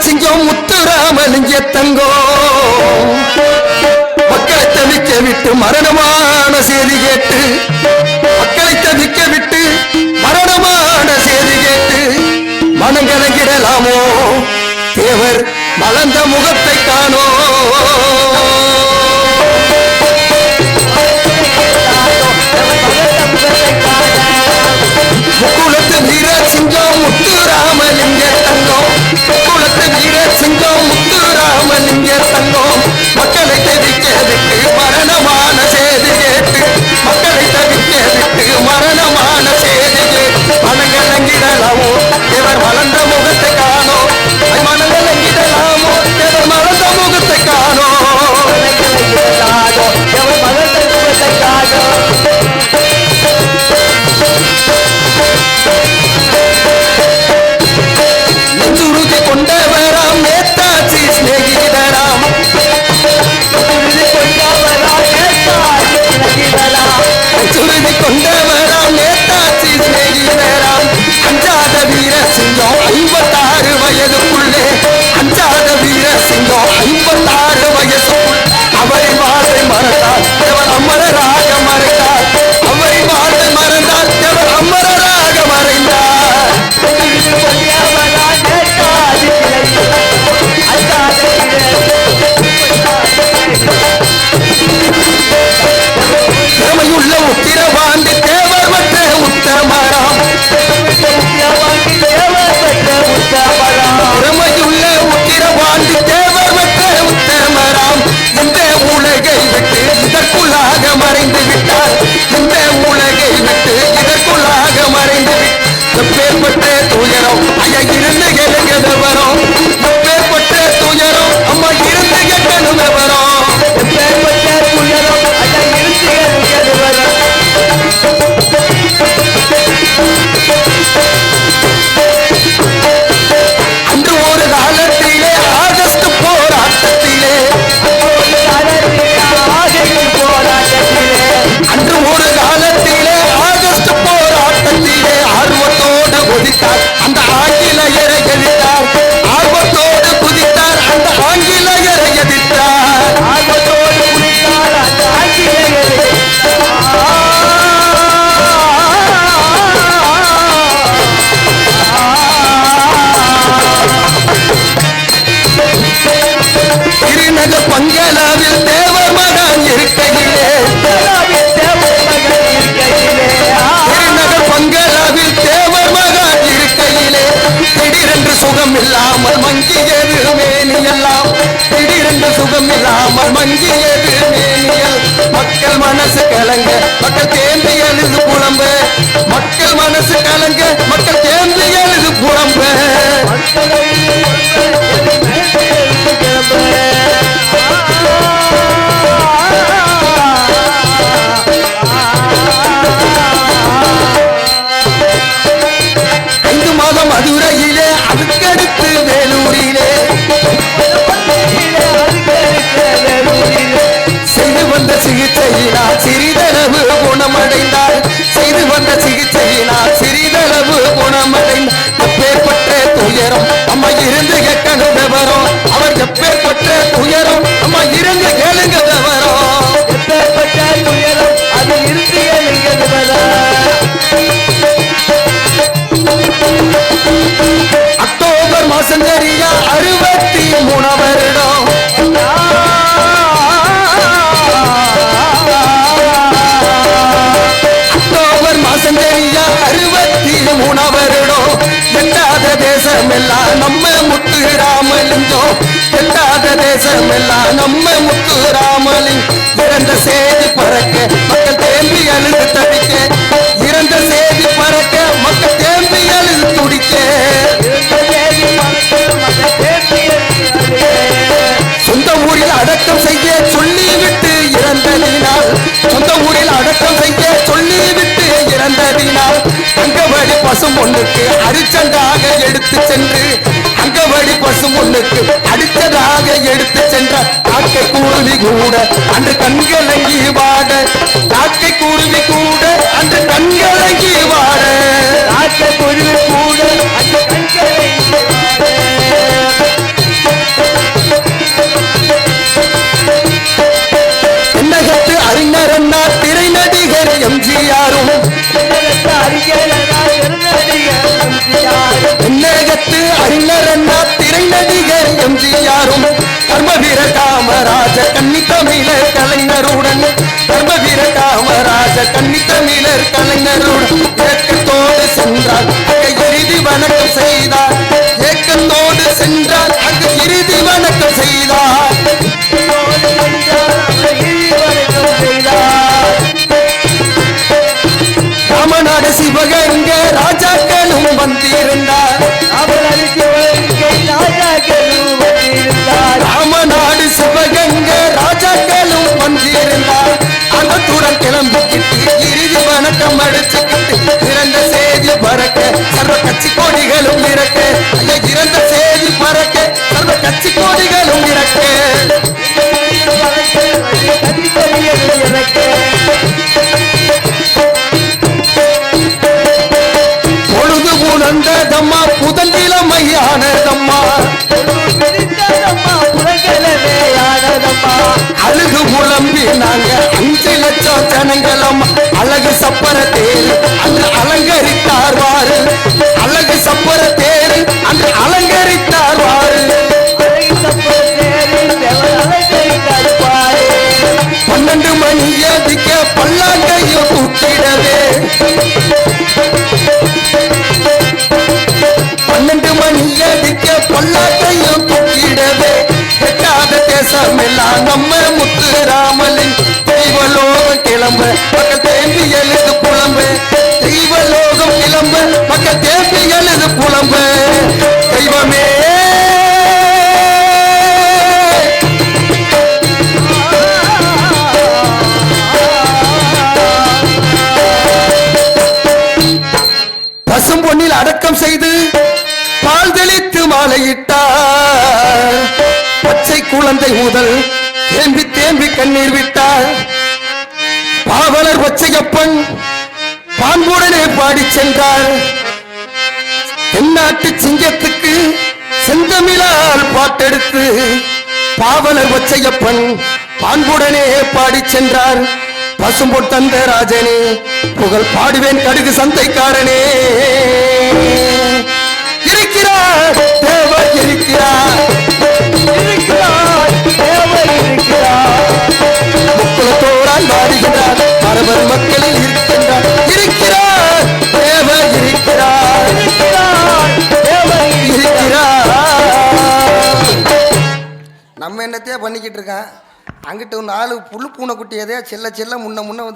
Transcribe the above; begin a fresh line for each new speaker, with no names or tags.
சிங்கம் முத்துராமலிங்க தங்கம். மக்களை தவிக்க விட்டு மரணமான செய்தி கேட்டு மக்களை தவிக்க விட்டு மரணமான செய்தி கேட்டு மனம் கலங்கிடலாமோ தேவர் மலர்ந்த முகத்தை காணோ Allah திருநக பங்களாவில் தேவ மகன் இருக்கையிலே. திருநக பங்களாவில் தேவ மகன் இருக்கையிலே. திடீரென்று சுகம் இல்லாமல் மங்கியது மேனியெல்லாம் திடீரென்று சுகம் இல்லாமல் மங்கியது மேனியல் மக்கள் மனசு கலங்க மக்கள் தேம்பி எழுது புலம்ப. மக்கள் மனசு கலங்க மக்கள் தேம்பி எழுது புலம்ப. நம்ம முத்துராமலிங் பிறந்த சேதி பறக்க மக்கள் தேம்பி அழுது தவிக்க. பசும் பொண்ணுக்கு அடிச்சந்தாக எடுத்து சென்று அங்கவடி பசும் பொண்ணுக்கு அடித்ததாக எடுத்து சென்ற காக்கை கூலி கூட அன்று கண்களங்கி வாட காமராஜ கன்னி தமிழர் கலைஞருடன். கர்ம வீர காமராஜ கன்னி தமிழர் கலைஞருடன். ஏக்கத்தோடு சென்றார் அங்க இறுதி வணக்கம் செய்தார். ஏக்கத்தோடு சென்றார் அங்கு இறுதி வணக்கம் செய்தார். ராமநாடு சிவகங்க ராஜாக்களும் வந்திருந்தார் நாங்க அஞ்சு லட்சம் ஜனங்களும் அழகு சப்பர தேர் அங்கு அலங்கரித்தார் வாரு. அழகு சப்பர தேர் அங்கு அலங்கரித்தார் வாரு. பன்னெண்டு மணி அதிக பல்லாங்கையும் கூட்டிடவே. எட்டாத தேசம் எல்லாம் நம்ம முத்துராமலின் தெய்வலோகம் கிளம்ப மக்கள் தேம்பி எழுது புலம்ப. தெய்வலோகம் கிளம்ப மக்கள் தேம்பி எழுது புலம்ப. தெய்வமே. பசும் பொன்னில் அடக்கம் செய்து பால் தெளித்து மாலையிட்டார். பச்சை குழந்தை முதல் தேம்பி தேம்பி கண்ணீர் விட்டார். பாவலர் பச்சையப்பன் பாம்புடனே பாடி சென்றார். தென்னாட்டு சிங்கத்துக்கு செந்தமிழால் பாட்டெடுத்து பாவலர் வச்சையப்பன் பான்புடனே பாடிச் சென்றார். பசும்பொட் தந்த ராஜனே புகழ் பாடுவேன் கடுகு சந்தைக்காரனே. இருக்கிறார் மக்களில் இருக்கின்றார். இருக்கிறார். தேவர் இருக்கிறார். இருக்கிறார். நம்ம என்னத்தையே பண்ணிக்கிட்டு இருக்கான் அங்கிட்ட ஒரு நாலு புல் பூனை குட்டியதே எதையா செல்ல செல்ல முன்ன முன்ன வந்து